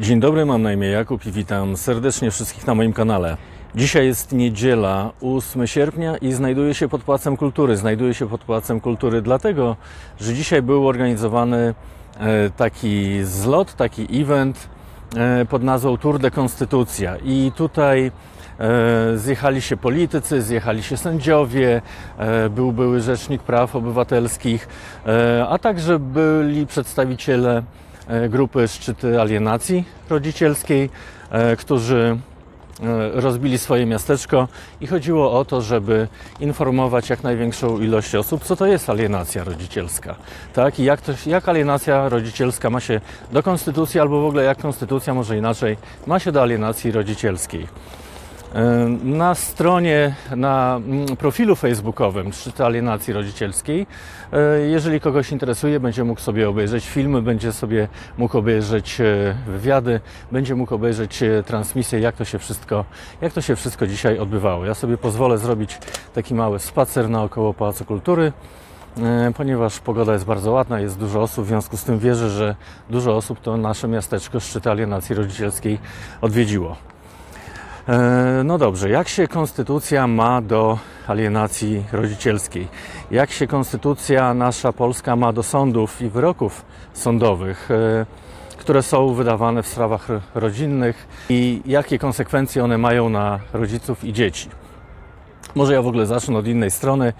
Dzień dobry, mam na imię Jakub i witam serdecznie wszystkich na moim kanale. Dzisiaj jest niedziela, 8 sierpnia i znajduję się pod Pałacem Kultury. Znajduję się pod Pałacem Kultury dlatego, że dzisiaj był organizowany e, taki zlot, taki event e, pod nazwą Tour de Konstytucja i tutaj e, zjechali się politycy, zjechali się sędziowie, był były Rzecznik Praw Obywatelskich, a także byli przedstawiciele grupy Szczyty Alienacji Rodzicielskiej, e, którzy e, rozbili swoje miasteczko i chodziło o to, żeby informować jak największą ilość osób, co to jest alienacja rodzicielska, tak? I jak, to, jak alienacja rodzicielska ma się do konstytucji, albo w ogóle jak konstytucja, może inaczej, ma się do alienacji rodzicielskiej. Na stronie, na mm, profilu facebookowym Szczyty Alienacji Rodzicielskiej, e, jeżeli kogoś interesuje, będzie mógł sobie obejrzeć filmy, będzie sobie mógł obejrzeć e, wywiady, będzie mógł obejrzeć e, transmisję, jak to się wszystko, jak to się wszystko dzisiaj odbywało. Ja sobie pozwolę zrobić taki mały spacer naokoło Pałacu Kultury. Ponieważ pogoda jest bardzo ładna, jest dużo osób, w związku z tym wierzę, że dużo osób to nasze miasteczko Szczyty Alienacji Rodzicielskiej odwiedziło. E, No dobrze, jak się konstytucja ma do alienacji rodzicielskiej? Jak się konstytucja nasza polska ma do sądów i wyroków sądowych, e, które są wydawane w sprawach ro- rodzinnych i jakie konsekwencje one mają na rodziców i dzieci? Może ja w ogóle zacznę od innej strony.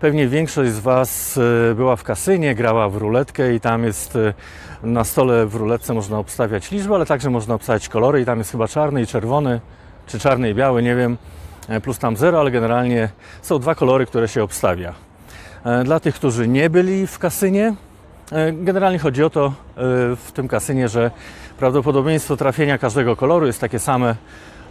Pewnie większość z Was e, była w kasynie, grała w ruletkę i tam jest e, na stole w ruletce można obstawiać liczby, ale także można obstawiać kolory i tam jest chyba czarny i czerwony, czy czarny i biały, nie wiem, e, plus tam zero, ale generalnie są dwa kolory, które się obstawia. Dla tych, którzy nie byli w kasynie, generalnie chodzi o to w tym kasynie, że prawdopodobieństwo trafienia każdego koloru jest takie same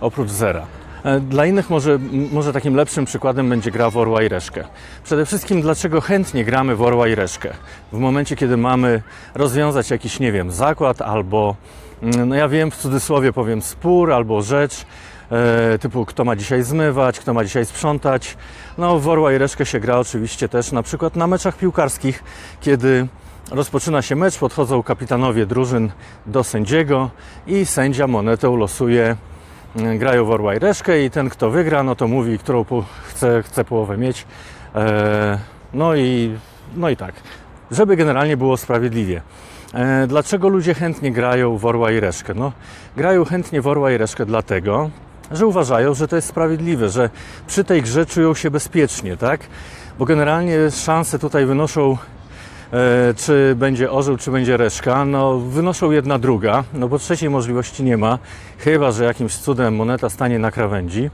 oprócz zera. E, Dla innych może, może takim lepszym przykładem będzie gra w Orła i Reszkę. Przede wszystkim dlaczego chętnie gramy w Orła i Reszkę? W momencie, kiedy mamy rozwiązać jakiś, nie wiem, zakład albo, mm, no ja wiem, w cudzysłowie powiem spór albo rzecz, e, typu kto ma dzisiaj zmywać, kto ma dzisiaj sprzątać. No w Orła i Reszkę się gra oczywiście też na przykład na meczach piłkarskich, kiedy rozpoczyna się mecz, podchodzą kapitanowie drużyn do sędziego i sędzia monetą losuje grają w Orła i Reszkę i ten, kto wygra, no to mówi, którą chce, chce połowę mieć. E, no, i, no i tak, żeby generalnie było sprawiedliwie. E, dlaczego ludzie chętnie grają w Orła i Reszkę? No, grają chętnie w Orła i Reszkę dlatego, że uważają, że to jest sprawiedliwe, że przy tej grze czują się bezpiecznie, tak? Bo generalnie szanse tutaj wynoszą czy będzie orzeł, czy będzie reszka, no wynoszą jedna druga, no bo trzeciej możliwości nie ma, chyba że jakimś cudem moneta stanie na krawędzi,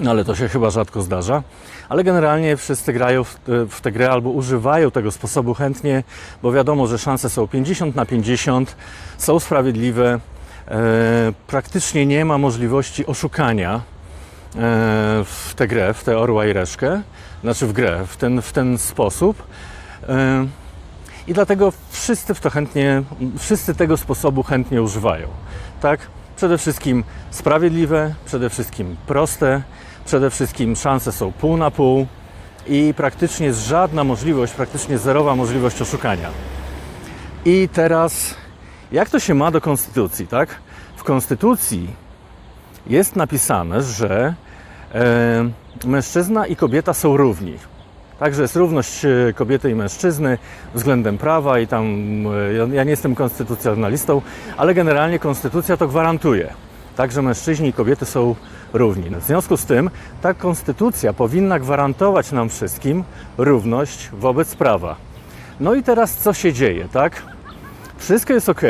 no ale to się chyba rzadko zdarza. Ale generalnie wszyscy grają w, w tę grę albo używają tego sposobu chętnie, bo wiadomo, że szanse są 50 na 50, są sprawiedliwe, e, praktycznie nie ma możliwości oszukania e, w tę grę, w tę orła i reszkę, znaczy w grę, w ten, w ten sposób. E, I dlatego wszyscy w to chętnie, wszyscy tego sposobu chętnie używają. Tak? Przede wszystkim sprawiedliwe, przede wszystkim proste, przede wszystkim szanse są pół na pół i praktycznie żadna możliwość, praktycznie zerowa możliwość oszukania. I teraz, jak to się ma do konstytucji, tak? W konstytucji jest napisane, że e, mężczyzna i kobieta są równi. Także jest równość e, kobiety i mężczyzny względem prawa i tam, e, ja, nie jestem konstytucjonalistą, ale generalnie konstytucja to gwarantuje. Także mężczyźni i kobiety są równi. No, W związku z tym ta konstytucja powinna gwarantować nam wszystkim równość wobec prawa. No i teraz co się dzieje, tak? Wszystko jest ok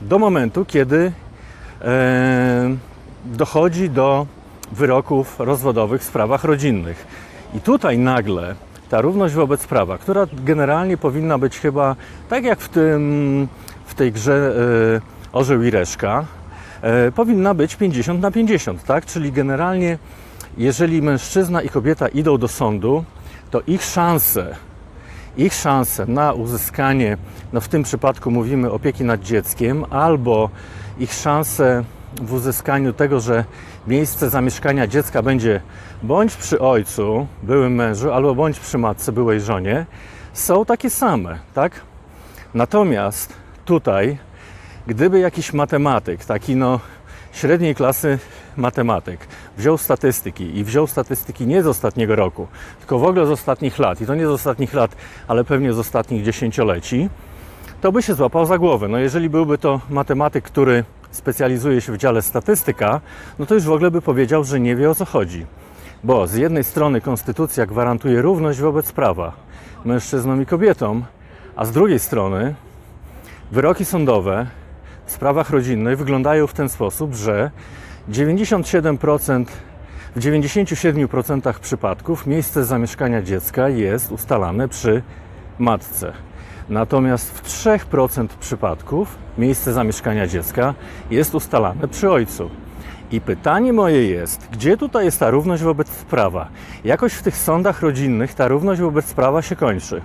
do momentu, kiedy e, dochodzi do wyroków rozwodowych w sprawach rodzinnych. I tutaj nagle ta równość wobec prawa, która generalnie powinna być chyba tak jak w, tym, w tej grze e, Orzeł i Reszka, e, powinna być 50 na 50, tak? Czyli generalnie, jeżeli mężczyzna i kobieta idą do sądu, to ich szanse ich szanse na uzyskanie, no w tym przypadku mówimy opieki nad dzieckiem, albo ich szanse w uzyskaniu tego, że miejsce zamieszkania dziecka będzie bądź przy ojcu, byłym mężu, albo bądź przy matce, byłej żonie, są takie same, tak? Natomiast tutaj, gdyby jakiś matematyk, taki no średniej klasy matematyk, wziął statystyki i wziął statystyki nie z ostatniego roku, tylko w ogóle z ostatnich lat, i to nie z ostatnich lat, ale pewnie z ostatnich dziesięcioleci, to by się złapał za głowę. No jeżeli byłby to matematyk, który specjalizuje się w dziale statystyka, no to już w ogóle by powiedział, że nie wie o co chodzi. Bo z jednej strony konstytucja gwarantuje równość wobec prawa mężczyznom i kobietom, a z drugiej strony wyroki sądowe w sprawach rodzinnych wyglądają w ten sposób, że 97% w 97% przypadków miejsce zamieszkania dziecka jest ustalane przy matce. Natomiast w 3% przypadków miejsce zamieszkania dziecka jest ustalane przy ojcu. I pytanie moje jest, gdzie tutaj jest ta równość wobec prawa? Jakoś w tych sądach rodzinnych ta równość wobec prawa się kończy.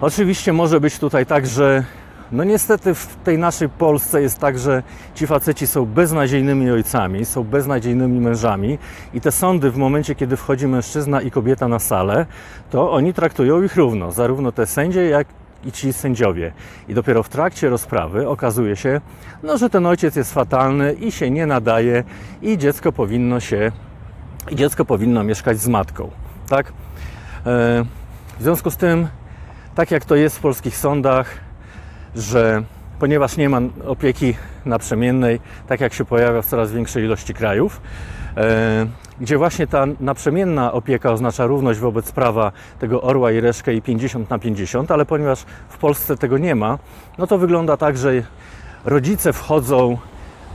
Oczywiście może być tutaj tak, że no niestety w tej naszej Polsce jest tak, że ci faceci są beznadziejnymi ojcami, są beznadziejnymi mężami i te sądy w momencie, kiedy wchodzi mężczyzna i kobieta na salę, to oni traktują ich równo, zarówno te sędzie, jak i ci sędziowie. I dopiero w trakcie rozprawy okazuje się, no, że ten ojciec jest fatalny i się nie nadaje i dziecko powinno się, i dziecko powinno mieszkać z matką. Tak? E, W związku z tym, tak jak to jest w polskich sądach, że ponieważ nie ma opieki naprzemiennej, tak jak się pojawia w coraz większej ilości krajów, e, gdzie właśnie ta naprzemienna opieka oznacza równość wobec prawa tego orła i reszkę i 50 na 50, ale ponieważ w Polsce tego nie ma, no to wygląda tak, że rodzice wchodzą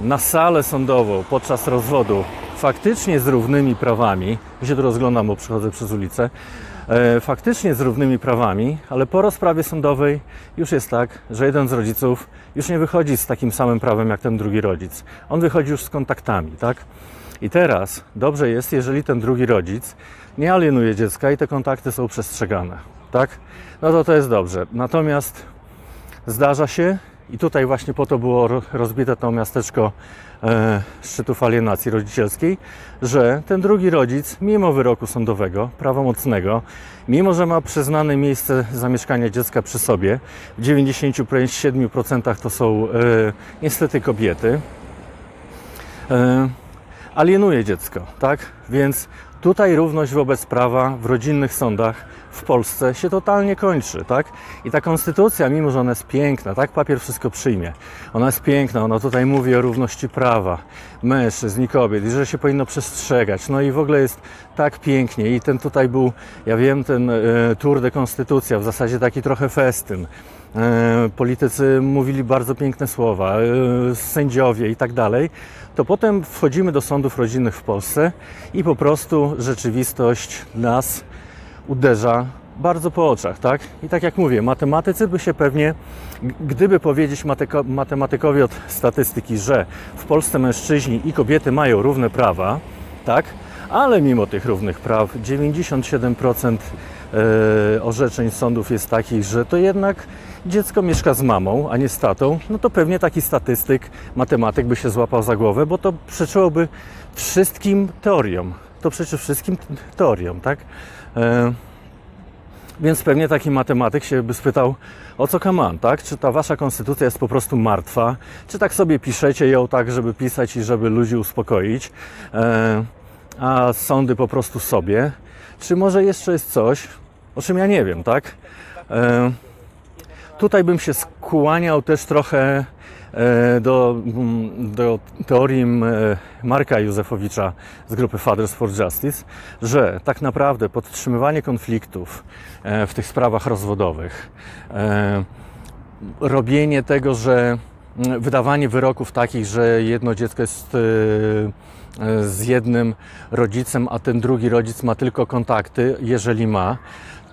na salę sądową podczas rozwodu faktycznie z równymi prawami, się tu rozglądam, bo przychodzę przez ulicę, faktycznie z równymi prawami, ale po rozprawie sądowej już jest tak, że jeden z rodziców już nie wychodzi z takim samym prawem jak ten drugi rodzic. On wychodzi już z kontaktami, tak? I teraz dobrze jest, jeżeli ten drugi rodzic nie alienuje dziecka i te kontakty są przestrzegane, tak? No to to jest dobrze. Natomiast zdarza się, i tutaj właśnie po to było ro- rozbite to miasteczko e, szczytów alienacji rodzicielskiej, że ten drugi rodzic, mimo wyroku sądowego, prawomocnego, mimo że ma przyznane miejsce zamieszkania dziecka przy sobie, w 97% to są e, niestety kobiety, e, alienuje dziecko, tak? Więc tutaj równość wobec prawa w rodzinnych sądach w Polsce się totalnie kończy, tak? I ta konstytucja, mimo że ona jest piękna, tak? Papier wszystko przyjmie. Ona jest piękna, ona tutaj mówi o równości prawa mężczyzn i kobiet i że się powinno przestrzegać. No i w ogóle jest tak pięknie i ten tutaj był, ja wiem, ten e, Tour de Konstytucja, w zasadzie taki trochę festyn. E, politycy mówili bardzo piękne słowa, e, sędziowie i tak dalej, to potem wchodzimy do sądów rodzinnych w Polsce i po prostu rzeczywistość nas uderza bardzo po oczach, tak? I tak jak mówię, matematycy by się pewnie, gdyby powiedzieć matyko, matematykowi od statystyki, że w Polsce mężczyźni i kobiety mają równe prawa, tak? Ale mimo tych równych praw 97% e, orzeczeń sądów jest takich, że to jednak dziecko mieszka z mamą, a nie z tatą, no to pewnie taki statystyk, matematyk by się złapał za głowę, bo to przeczyłoby wszystkim teoriom. To przeczy wszystkim teoriom, tak? E, więc pewnie taki matematyk się by spytał, o co kaman, tak? Czy ta wasza konstytucja jest po prostu martwa? Czy tak sobie piszecie ją tak, żeby pisać i żeby ludzi uspokoić? E, a sądy po prostu sobie? Czy może jeszcze jest coś, o czym ja nie wiem, tak? E, tutaj bym się skłaniał też trochę e, do, mm, do teorii m, e, Marka Józefowicza z grupy Fathers for Justice, że tak naprawdę podtrzymywanie konfliktów e, w tych sprawach rozwodowych, e, robienie tego, że mm, wydawanie wyroków takich, że jedno dziecko jest e, z jednym rodzicem, a ten drugi rodzic ma tylko kontakty, jeżeli ma,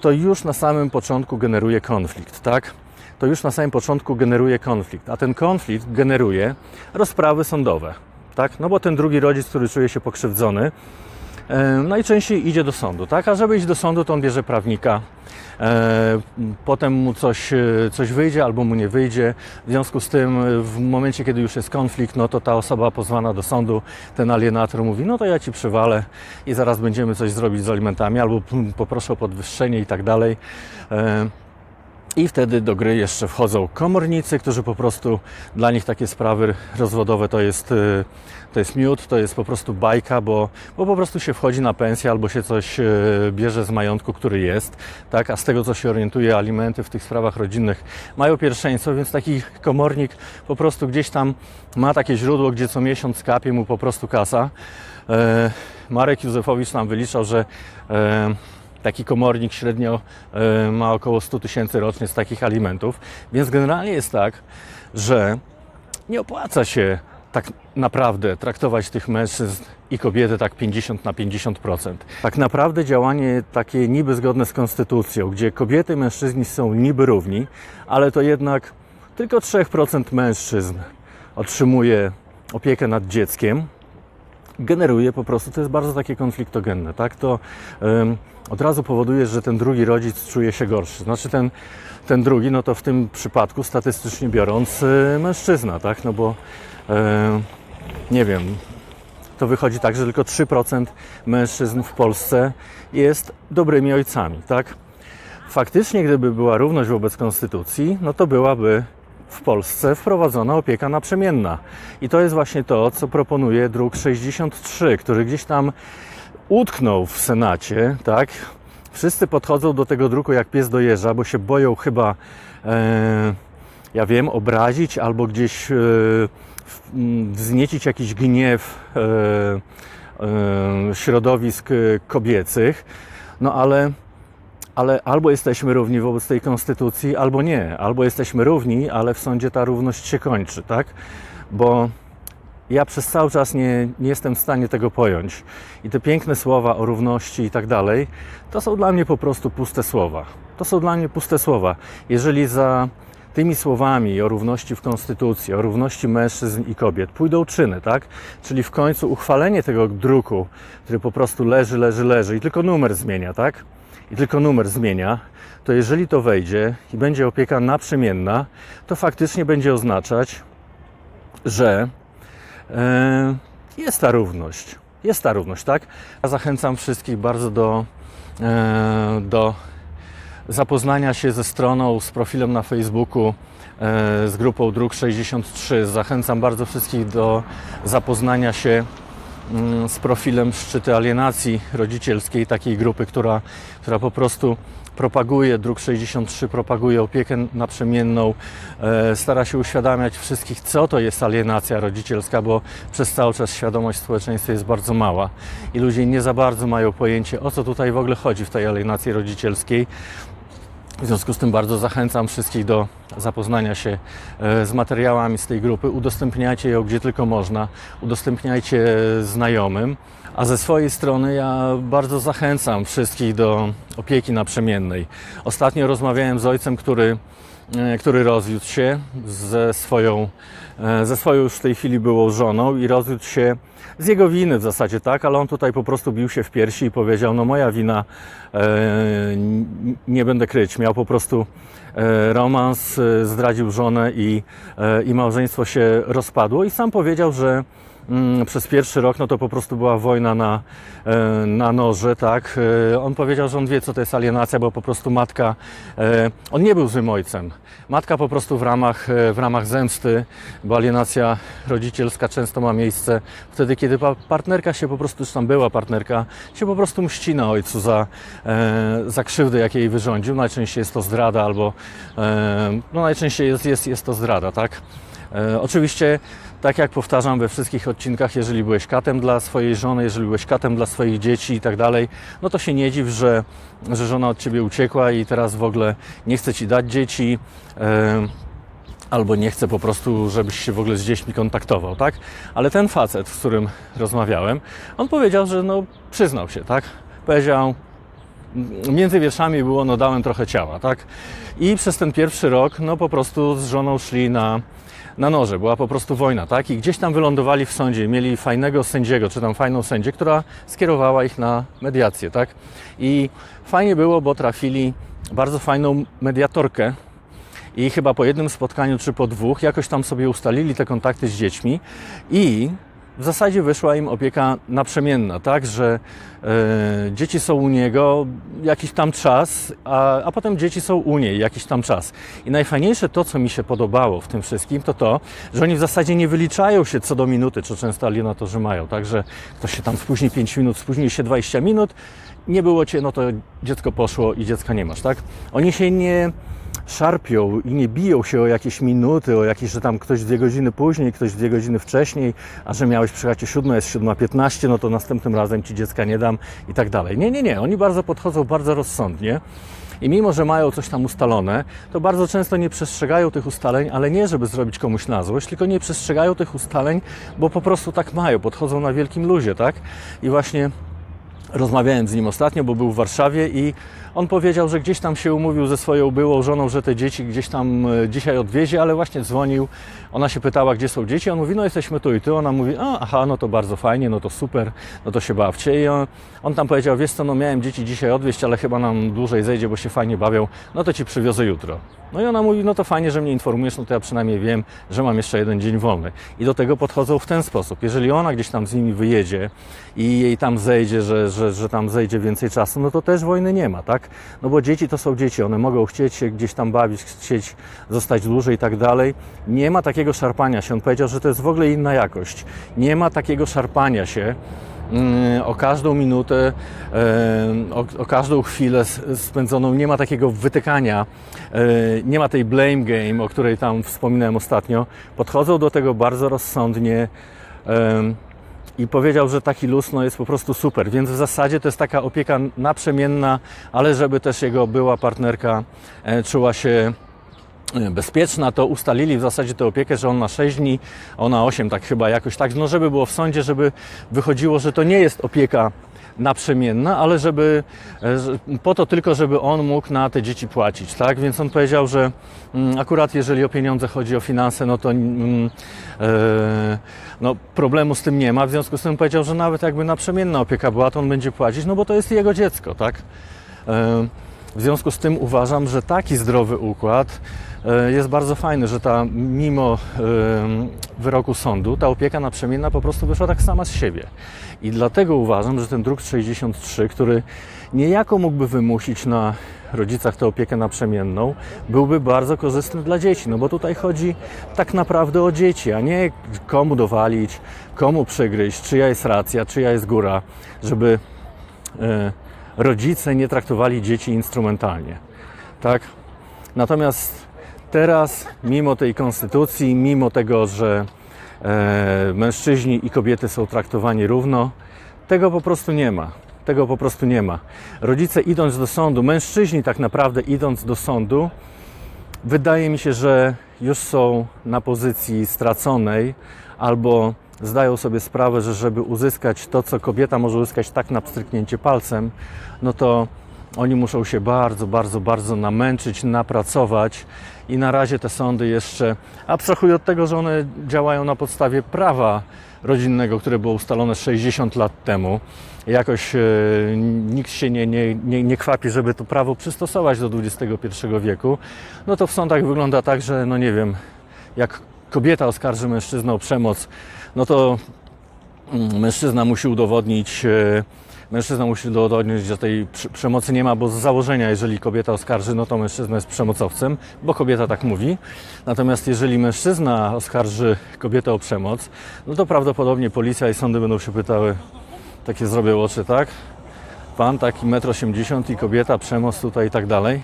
to już na samym początku generuje konflikt, tak? To już na samym początku generuje konflikt, a ten konflikt generuje rozprawy sądowe, tak? No bo ten drugi rodzic, który czuje się pokrzywdzony, e, najczęściej idzie do sądu, tak? A żeby iść do sądu, to on bierze prawnika. E, potem mu coś, e, coś wyjdzie albo mu nie wyjdzie. W związku z tym, e, w momencie, kiedy już jest konflikt, no to ta osoba pozwana do sądu, ten alienator mówi, no to ja ci przywalę i zaraz będziemy coś zrobić z alimentami, albo p- poproszę o podwyższenie i tak dalej. I wtedy do gry jeszcze wchodzą komornicy, którzy po prostu dla nich takie sprawy rozwodowe to jest, y, to jest miód, to jest po prostu bajka, bo, bo po prostu się wchodzi na pensję albo się coś y, bierze z majątku, który jest, tak? A z tego co się orientuje, alimenty w tych sprawach rodzinnych mają pierwszeństwo, więc taki komornik po prostu gdzieś tam ma takie źródło, gdzie co miesiąc kapie mu po prostu kasa. E, Marek Józefowicz nam wyliczał, że e, Taki komornik średnio e, ma około 100 tysięcy rocznie z takich alimentów. Więc generalnie jest tak, że nie opłaca się tak naprawdę traktować tych mężczyzn i kobiety tak 50 na 50%. Tak naprawdę działanie takie niby zgodne z konstytucją, gdzie kobiety i mężczyźni są niby równi, ale to jednak tylko 3% mężczyzn otrzymuje opiekę nad dzieckiem, generuje po prostu, to jest bardzo takie konfliktogenne, tak? To ym, od razu powoduje, że ten drugi rodzic czuje się gorszy. Znaczy ten, ten drugi, no to w tym przypadku statystycznie biorąc y, mężczyzna, tak? No bo y, nie wiem, to wychodzi tak, że tylko 3% mężczyzn w Polsce jest dobrymi ojcami, tak? Faktycznie, gdyby była równość wobec konstytucji, no to byłaby w Polsce wprowadzona opieka naprzemienna. I to jest właśnie to, co proponuje druk 63, który gdzieś tam utknął w Senacie, tak? Wszyscy podchodzą do tego druku jak pies do jeża, bo się boją chyba, e, ja wiem, obrazić albo gdzieś e, w- m, wzniecić jakiś gniew e, e, środowisk e, kobiecych. No ale ale albo jesteśmy równi wobec tej konstytucji, albo nie. Albo jesteśmy równi, ale w sądzie ta równość się kończy, tak? Bo ja przez cały czas nie, nie jestem w stanie tego pojąć. I te piękne słowa o równości i tak dalej, to są dla mnie po prostu puste słowa. To są dla mnie puste słowa. Jeżeli za tymi słowami o równości w Konstytucji, o równości mężczyzn i kobiet pójdą czyny, tak? Czyli w końcu uchwalenie tego druku, który po prostu leży, leży, leży i tylko numer zmienia, tak? I tylko numer zmienia, to jeżeli to wejdzie i będzie opieka naprzemienna, to faktycznie będzie oznaczać, że e, jest ta równość. Jest ta równość, tak? Ja zachęcam wszystkich bardzo do, e, do zapoznania się ze stroną, z profilem na Facebooku, e, z grupą Druk 63. Zachęcam bardzo wszystkich do zapoznania się z profilem Szczyty Alienacji Rodzicielskiej, takiej grupy, która, która po prostu propaguje, Druk 63 propaguje opiekę naprzemienną, e, stara się uświadamiać wszystkich, co to jest alienacja rodzicielska, bo przez cały czas świadomość w społeczeństwie jest bardzo mała i ludzie nie za bardzo mają pojęcie, o co tutaj w ogóle chodzi w tej alienacji rodzicielskiej. W związku z tym bardzo zachęcam wszystkich do zapoznania się e, z materiałami z tej grupy. Udostępniajcie ją gdzie tylko można, udostępniajcie znajomym. A ze swojej strony ja bardzo zachęcam wszystkich do opieki naprzemiennej. Ostatnio rozmawiałem z ojcem, który, e, który rozwiódł się ze swoją, e, ze swoją już w tej chwili byłą żoną i rozwiódł się z jego winy w zasadzie, tak, ale on tutaj po prostu bił się w piersi i powiedział, no moja wina, e, nie będę kryć, miał po prostu e, romans, e, zdradził żonę i, e, i małżeństwo się rozpadło i sam powiedział, że przez pierwszy rok no to po prostu była wojna na, e, na noże, tak. E, On powiedział, że on wie, co to jest alienacja, bo po prostu matka, e, on nie był złym ojcem. Matka po prostu w ramach, w ramach zemsty, bo alienacja rodzicielska często ma miejsce wtedy, kiedy pa- partnerka się po prostu, czy tam była partnerka, się po prostu mści na ojcu za, za krzywdę, jakie jej wyrządził. Najczęściej jest to zdrada albo, no najczęściej jest, jest, jest to zdrada, tak. Oczywiście, tak jak powtarzam we wszystkich odcinkach, jeżeli byłeś katem dla swojej żony, jeżeli byłeś katem dla swoich dzieci i tak dalej, no to się nie dziw, że, że żona od ciebie uciekła i teraz w ogóle nie chce ci dać dzieci. e, Albo nie chce po prostu, żebyś się w ogóle z dziećmi kontaktował, tak? Ale ten facet, z którym rozmawiałem, on powiedział, że no przyznał się, tak? Powiedział, między wierszami było, no dałem trochę ciała, tak? I przez ten pierwszy rok, no po prostu z żoną szli na, na noże, była po prostu wojna, tak? I gdzieś tam wylądowali w sądzie, mieli fajnego sędziego, czy tam fajną sędzię, która skierowała ich na mediację, tak? I fajnie było, bo trafili bardzo fajną mediatorkę, i chyba po jednym spotkaniu czy po dwóch jakoś tam sobie ustalili te kontakty z dziećmi i w zasadzie wyszła im opieka naprzemienna, tak, że e, dzieci są u niego jakiś tam czas, a, a potem dzieci są u niej jakiś tam czas. I najfajniejsze to, co mi się podobało w tym wszystkim, to to, że oni w zasadzie nie wyliczają się co do minuty, co często alienatorzy mają, tak, że ktoś się tam spóźni 5 minut, spóźni się 20 minut, nie było cię, no to dziecko poszło i dziecka nie masz, tak? Oni się nie szarpią i nie biją się o jakieś minuty, o jakieś, że tam ktoś dwie godziny później, ktoś dwie godziny wcześniej, a że miałeś przyjechać o 7, jest 7.15, no to następnym razem ci dziecka nie dam i tak dalej. Nie, nie, nie. Oni bardzo podchodzą bardzo rozsądnie. I mimo, że mają coś tam ustalone, to bardzo często nie przestrzegają tych ustaleń, ale nie, żeby zrobić komuś na złość, tylko nie przestrzegają tych ustaleń, bo po prostu tak mają, podchodzą na wielkim luzie, tak? I właśnie Rozmawiałem z nim ostatnio, bo był w Warszawie i on powiedział, że gdzieś tam się umówił ze swoją byłą żoną, że te dzieci gdzieś tam e, dzisiaj odwiezie, ale właśnie dzwonił. Ona się pytała, gdzie są dzieci. On mówi, no jesteśmy tu i tu. Ona mówi, a, aha, no to bardzo fajnie, no to super, no to się bawcie. I on, on tam powiedział, wiesz co, no miałem dzieci dzisiaj odwieźć, ale chyba nam dłużej zejdzie, bo się fajnie bawią. No to ci przywiozę jutro. No i ona mówi, no to fajnie, że mnie informujesz, no to ja przynajmniej wiem, że mam jeszcze jeden dzień wolny. I do tego podchodzą w ten sposób. Jeżeli ona gdzieś tam z nimi wyjedzie i jej tam zejdzie, że, że, że tam zejdzie więcej czasu, no to też wojny nie ma, tak? No bo dzieci to są dzieci, one mogą chcieć się gdzieś tam bawić, chcieć zostać dłużej i tak dalej. Nie ma takiego szarpania się. On powiedział, że to jest w ogóle inna jakość. Nie ma takiego szarpania się mm, o każdą minutę, e, o, o każdą chwilę spędzoną. Nie ma takiego wytykania, e, nie ma tej blame game, o której tam wspominałem ostatnio. Podchodzą do tego bardzo rozsądnie. I powiedział, że taki luz no, jest po prostu super, więc w zasadzie to jest taka opieka naprzemienna, ale żeby też jego była partnerka e, czuła się e, bezpieczna, to ustalili w zasadzie tę opiekę, że on na 6 dni, ona 8, tak chyba jakoś tak, no żeby było w sądzie, żeby wychodziło, że to nie jest opieka naprzemienna, ale żeby e, po to tylko, żeby on mógł na te dzieci płacić, tak? Więc on powiedział, że mm, akurat jeżeli o pieniądze chodzi, o finanse, no to mm, e, no, problemu z tym nie ma. W związku z tym powiedział, że nawet jakby naprzemienna opieka była, to on będzie płacić, no bo to jest jego dziecko, tak? E, W związku z tym uważam, że taki zdrowy układ jest bardzo fajny, że ta mimo e, wyroku sądu ta opieka naprzemienna po prostu wyszła tak sama z siebie. I dlatego uważam, że ten druk 63, który niejako mógłby wymusić na rodzicach tę opiekę naprzemienną, byłby bardzo korzystny dla dzieci, no bo tutaj chodzi tak naprawdę o dzieci, a nie komu dowalić, komu przegryźć, czyja jest racja, czyja jest góra, żeby e, rodzice nie traktowali dzieci instrumentalnie. Tak? Natomiast teraz, mimo tej konstytucji, mimo tego, że e, mężczyźni i kobiety są traktowani równo, tego po prostu nie ma. Tego po prostu nie ma. Rodzice idąc do sądu, mężczyźni tak naprawdę idąc do sądu, wydaje mi się, że już są na pozycji straconej albo zdają sobie sprawę, że żeby uzyskać to, co kobieta może uzyskać tak na pstryknięcie palcem, no to oni muszą się bardzo, bardzo, bardzo namęczyć, napracować i na razie te sądy jeszcze, abstrahuję od tego, że one działają na podstawie prawa rodzinnego, które było ustalone 60 lat temu. Jakoś e, nikt się nie, nie, nie, nie kwapi, żeby to prawo przystosować do XXI wieku. No to w sądach wygląda tak, że no nie wiem, jak kobieta oskarży mężczyznę o przemoc, no to mm, mężczyzna musi udowodnić, e, mężczyzna musi udowodnić, że tej przy- przemocy nie ma, bo z założenia, jeżeli kobieta oskarży, no to mężczyzna jest przemocowcem, bo kobieta tak mówi. Natomiast jeżeli mężczyzna oskarży kobietę o przemoc, no to prawdopodobnie policja i sądy będą się pytały, takie zrobię oczy, tak? Pan taki 1,80 m i kobieta, przemoc tutaj i tak dalej.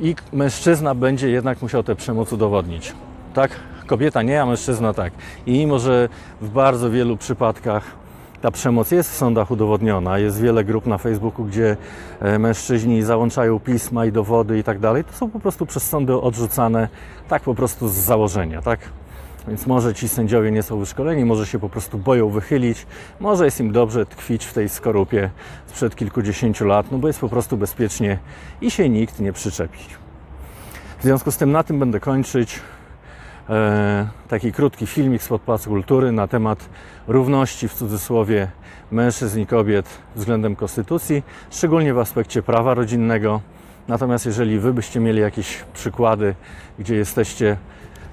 I mężczyzna będzie jednak musiał tę przemoc udowodnić. Tak? Kobieta nie, a mężczyzna tak. I mimo, że w bardzo wielu przypadkach ta przemoc jest w sądach udowodniona, jest wiele grup na Facebooku, gdzie e, mężczyźni załączają pisma i dowody i tak dalej, to są po prostu przez sądy odrzucane tak po prostu z założenia, tak? Więc może ci sędziowie nie są wyszkoleni, może się po prostu boją wychylić, może jest im dobrze tkwić w tej skorupie sprzed kilkudziesięciu lat, no bo jest po prostu bezpiecznie i się nikt nie przyczepi. W związku z tym na tym będę kończyć taki krótki filmik z Placu Kultury na temat równości w cudzysłowie mężczyzn i kobiet względem konstytucji, szczególnie w aspekcie prawa rodzinnego. Natomiast jeżeli Wy byście mieli jakieś przykłady, gdzie jesteście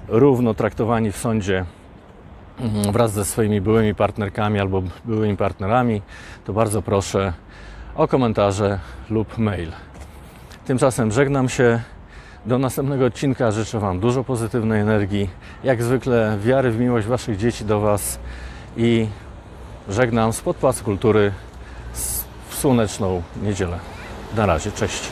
równo traktowani w sądzie mm, wraz ze swoimi byłymi partnerkami albo byłymi partnerami, to bardzo proszę o komentarze lub mail. Tymczasem żegnam się. Do następnego odcinka życzę Wam dużo pozytywnej energii, jak zwykle wiary w miłość Waszych dzieci do Was i żegnam z Podplac Kultury w słoneczną niedzielę. Na razie, cześć.